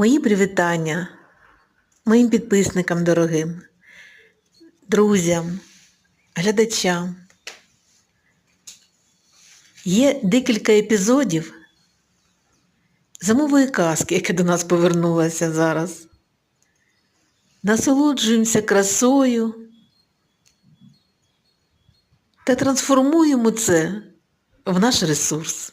Мої привітання моїм підписникам дорогим, друзям, глядачам. Є декілька епізодів зимової казки, яка до нас повернулася зараз. Насолоджуємося красою та трансформуємо це в наш ресурс.